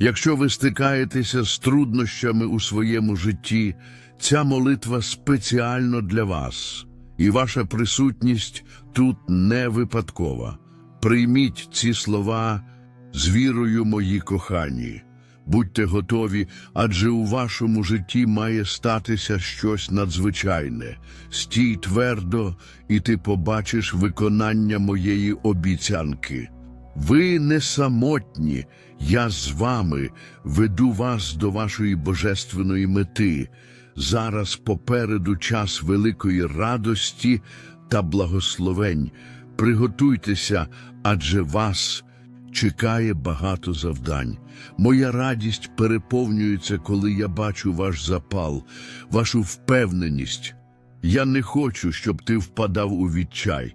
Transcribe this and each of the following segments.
Якщо ви стикаєтеся з труднощами у своєму житті, ця молитва спеціально для вас, і ваша присутність тут не випадкова. Прийміть ці слова з вірою, мої кохані. Будьте готові, адже у вашому житті має статися щось надзвичайне. Стій твердо, і ти побачиш виконання моєї обіцянки. Ви не самотні, я з вами веду вас до вашої божественної мети. Зараз попереду час великої радості та благословень. Приготуйтеся, адже вас чекає багато завдань. Моя радість переповнюється, коли я бачу ваш запал, вашу впевненість. Я не хочу, щоб ти впадав у відчай,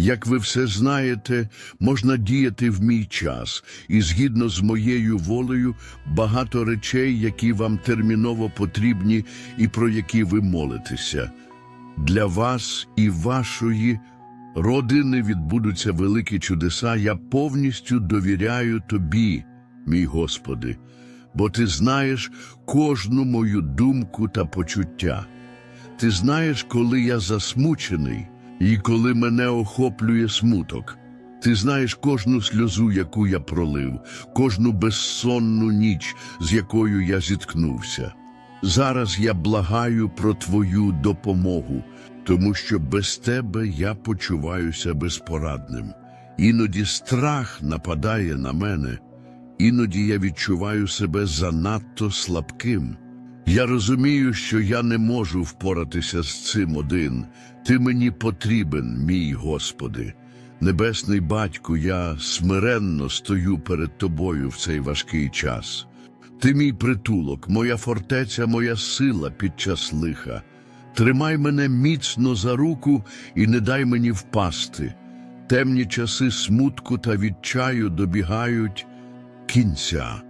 Як ви все знаєте, можна діяти в мій час, і згідно з моєю волею багато речей, які вам терміново потрібні і про які ви молитеся. Для вас і вашої родини відбудуться великі чудеса. Я повністю довіряю тобі, мій Господи, бо ти знаєш кожну мою думку та почуття. Ти знаєш, коли я засмучений і коли мене охоплює смуток. Ти знаєш кожну сльозу, яку я пролив, кожну безсонну ніч, з якою я зіткнувся. Зараз я благаю про твою допомогу, тому що без тебе я почуваюся безпорадним. Іноді страх нападає на мене, іноді я відчуваю себе занадто слабким. Я розумію, що я не можу впоратися з цим один. Ти мені потрібен, мій Господи. Небесний батьку, я смиренно стою перед тобою в цей важкий час. Ти мій притулок, моя фортеця, моя сила під час лиха. Тримай мене міцно за руку і не дай мені впасти. Темні часи смутку та відчаю добігають кінця.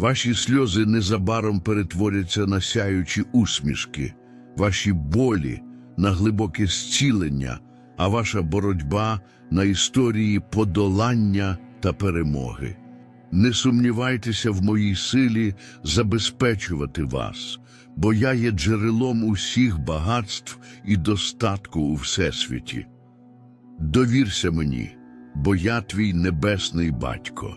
Ваші сльози незабаром перетворяться на сяючі усмішки, ваші болі на глибоке зцілення, а ваша боротьба на історії подолання та перемоги. Не сумнівайтеся в моїй силі забезпечувати вас, бо я є джерелом усіх багатств і достатку у всесвіті. Довірся мені, бо я твій небесний батько.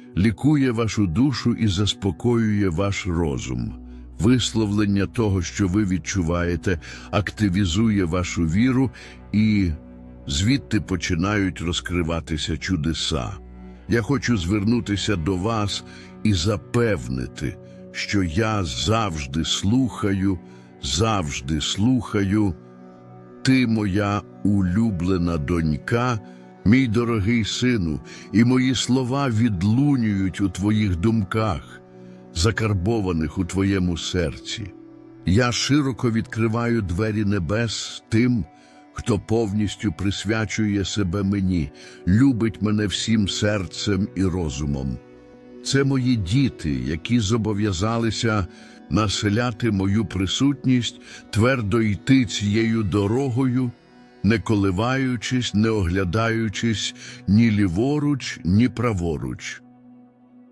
лікує вашу душу і заспокоює ваш розум. Висловлення того, що ви відчуваєте, активізує вашу віру, і звідти починають розкриватися чудеса. Я хочу звернутися до вас і запевнити, що я завжди слухаю, завжди слухаю. Ти моя улюблена донька, мій дорогий сину, і мої слова відлунюють у твоїх думках, закарбованих у твоєму серці. Я широко відкриваю двері небес тим, хто повністю присвячує себе мені, любить мене всім серцем і розумом. Це мої діти, які зобов'язалися населяти мою присутність, твердо йти цією дорогою не коливаючись, не оглядаючись ні ліворуч, ні праворуч.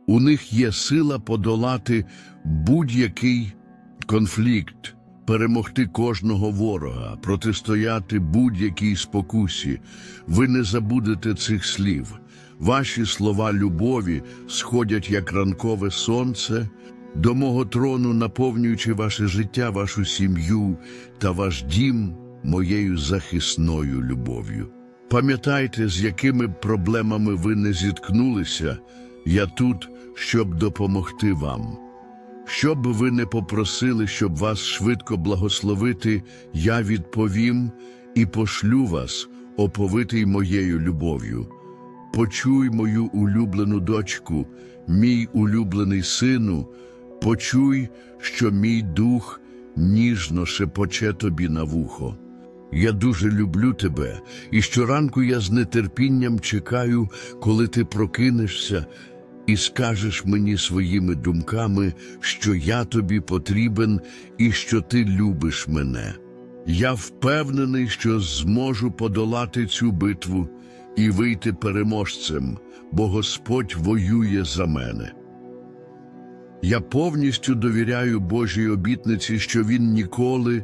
У них є сила подолати будь-який конфлікт, перемогти кожного ворога, протистояти будь-якій спокусі. Ви не забудете цих слів. Ваші слова любові сходять як ранкове сонце до мого трону, наповнюючи ваше життя, вашу сім'ю та ваш дім моєю захисною любов'ю. Пам'ятайте, з якими проблемами ви не зіткнулися, я тут, щоб допомогти вам. Що б ви не попросили, щоб вас швидко благословити, я відповім і пошлю вас, оповитий моєю любов'ю. Почуй мою улюблену дочку, мій улюблений сину, почуй, що мій дух ніжно шепоче тобі на вухо. Я дуже люблю тебе, і щоранку я з нетерпінням чекаю, коли ти прокинешся і скажеш мені своїми думками, що я тобі потрібен і що ти любиш мене. Я впевнений, що зможу подолати цю битву і вийти переможцем, бо Господь воює за мене. Я повністю довіряю Божій обітниці, що Він ніколи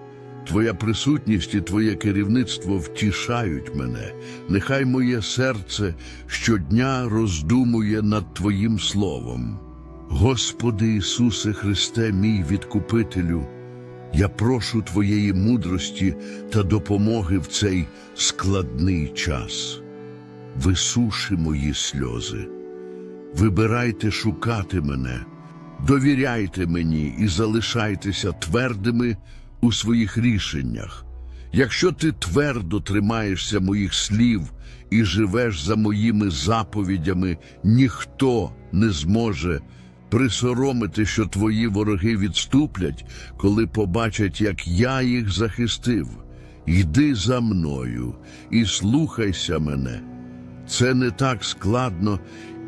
Твоя присутність і Твоє керівництво втішають мене. Нехай моє серце щодня роздумує над Твоїм словом. Господи Ісусе Христе, мій відкупителю, я прошу Твоєї мудрості та допомоги в цей складний час. Висуши мої сльози. Вибирайте шукати мене, довіряйте мені і залишайтеся твердими у своїх рішеннях. Якщо ти твердо тримаєшся моїх слів і живеш за моїми заповідями, ніхто не зможе присоромити, що твої вороги відступлять, коли побачать, як я їх захистив. Йди за мною і слухайся мене. Це не так складно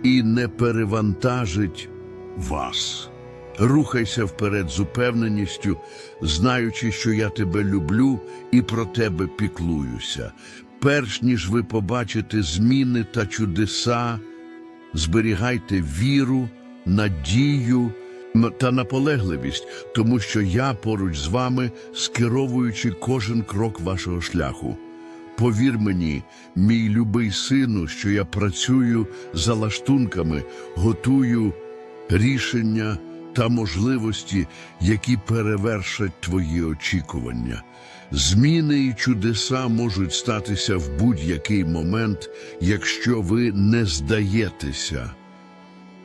і не перевантажить вас. Рухайся вперед з упевненістю, знаючи, що я тебе люблю і про тебе піклуюся. Перш ніж ви побачите зміни та чудеса, зберігайте віру, надію та наполегливість, тому що я поруч з вами, скеровуючи кожен крок вашого шляху. Повір мені, мій любий сину, що я працюю за лаштунками, готую рішення та можливості, які перевершать твої очікування. Зміни і чудеса можуть статися в будь-який момент, якщо ви не здаєтеся.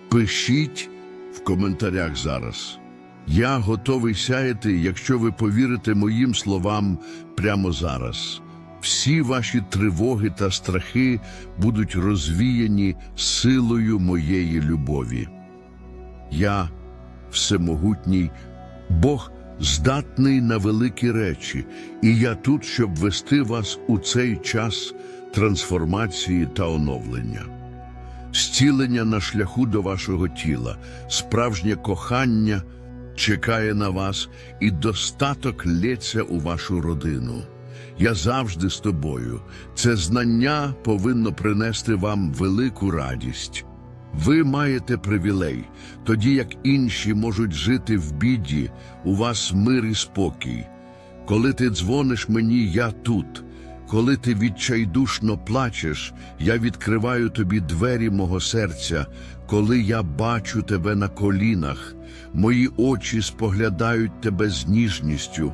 Пишіть в коментарях зараз. Я готовий сяяти, якщо ви повірите моїм словам прямо зараз. Всі ваші тривоги та страхи будуть розвіяні силою моєї любові. Я всемогутній, Бог здатний на великі речі, і я тут, щоб вести вас у цей час трансформації та оновлення. Зцілення на шляху до вашого тіла, справжнє кохання чекає на вас і достаток лється у вашу родину. Я завжди з тобою. Це знання повинно принести вам велику радість. Ви маєте привілей, тоді як інші можуть жити в біді, у вас мир і спокій. Коли ти дзвониш мені, я тут. Коли ти відчайдушно плачеш, я відкриваю тобі двері мого серця, коли я бачу тебе на колінах, мої очі споглядають тебе з ніжністю,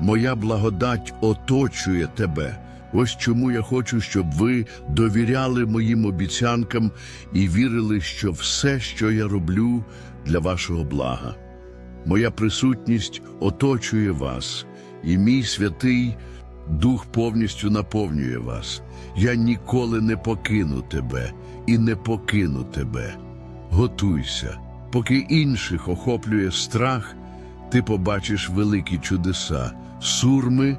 моя благодать оточує тебе. Ось чому я хочу, щоб ви довіряли моїм обіцянкам і вірили, що все, що я роблю, для вашого блага. Моя присутність оточує вас, і мій святий Дух повністю наповнює вас. Я ніколи не покину тебе і не покину тебе. Готуйся, поки інших охоплює страх, ти побачиш великі чудеса. Сурми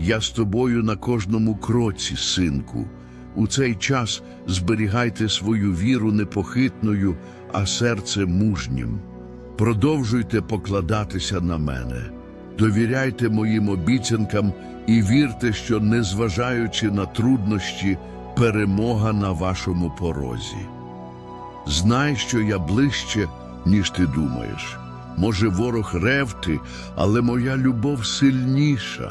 Я з тобою на кожному кроці, синку. У цей час зберігайте свою віру непохитною, а серце мужнім. Продовжуйте покладатися на мене, довіряйте моїм обіцянкам і вірте, що, незважаючи на труднощі, перемога на вашому порозі. Знай, що я ближче, ніж ти думаєш. Може, ворог ревти, але моя любов сильніша.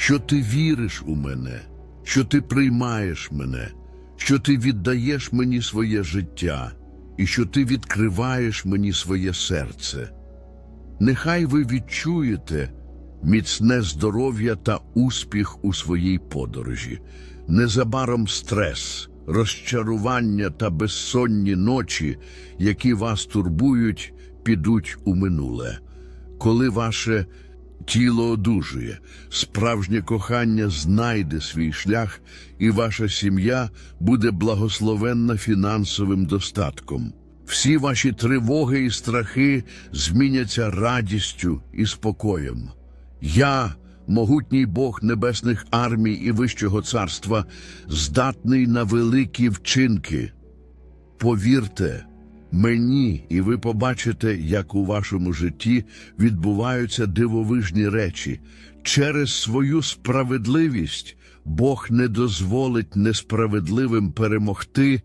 що ти віриш у мене, що ти приймаєш мене, що ти віддаєш мені своє життя і що ти відкриваєш мені своє серце. Нехай ви відчуєте міцне здоров'я та успіх у своїй подорожі, незабаром стрес, розчарування та безсонні ночі, які вас турбують, підуть у минуле. Коли ваше тіло одужує, справжнє кохання знайде свій шлях, і ваша сім'я буде благословенна фінансовим достатком. Всі ваші тривоги і страхи зміняться радістю і спокоєм. Я, могутній Бог небесних армій і Вищого царства, здатний на великі вчинки. Повірте мені, і ви побачите, як у вашому житті відбуваються дивовижні речі. Через свою справедливість Бог не дозволить несправедливим перемогти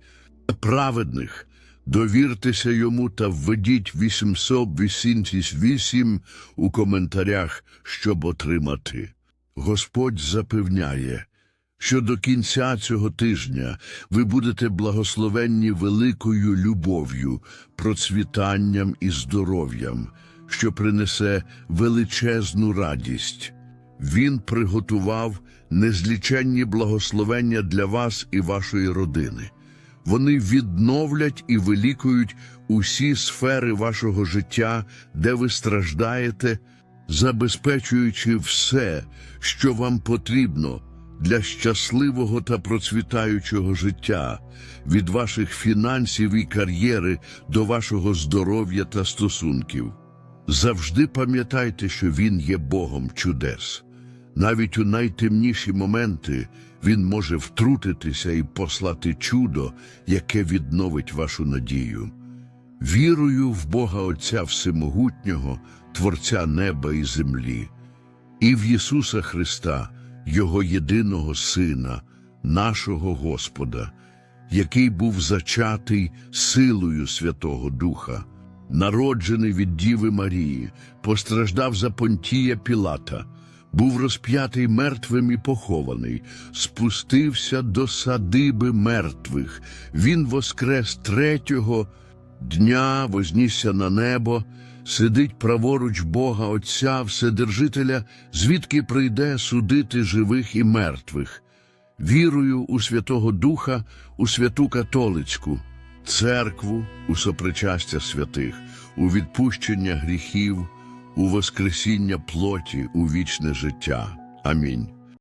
праведних. Довіртеся йому та введіть 888 у коментарях, щоб отримати. Господь запевняє, що до кінця цього тижня ви будете благословенні великою любов'ю, процвітанням і здоров'ям, що принесе величезну радість. Він приготував незліченні благословення для вас і вашої родини. Вони відновлять і вилікують усі сфери вашого життя, де ви страждаєте, забезпечуючи все, що вам потрібно для щасливого та процвітаючого життя, від ваших фінансів і кар'єри до вашого здоров'я та стосунків. Завжди пам'ятайте, що Він є Богом чудес. Навіть у найтемніші моменти Він може втрутитися і послати чудо, яке відновить вашу надію. Вірую в Бога Отця Всемогутнього, Творця неба і землі, і в Ісуса Христа, Його єдиного Сина, нашого Господа, який був зачатий силою Святого Духа, народжений від Діви Марії, постраждав за Понтія Пілата, був розп'ятий мертвим і похований, спустився до садиби мертвих. Він воскрес третього дня, вознісся на небо, сидить праворуч Бога Отця Вседержителя, звідки прийде судити живих і мертвих. Вірую у Святого Духа, у святу католицьку, церкву, у сопричастя святих, у відпущення гріхів, у воскресіння плоті, у вічне життя. Амінь.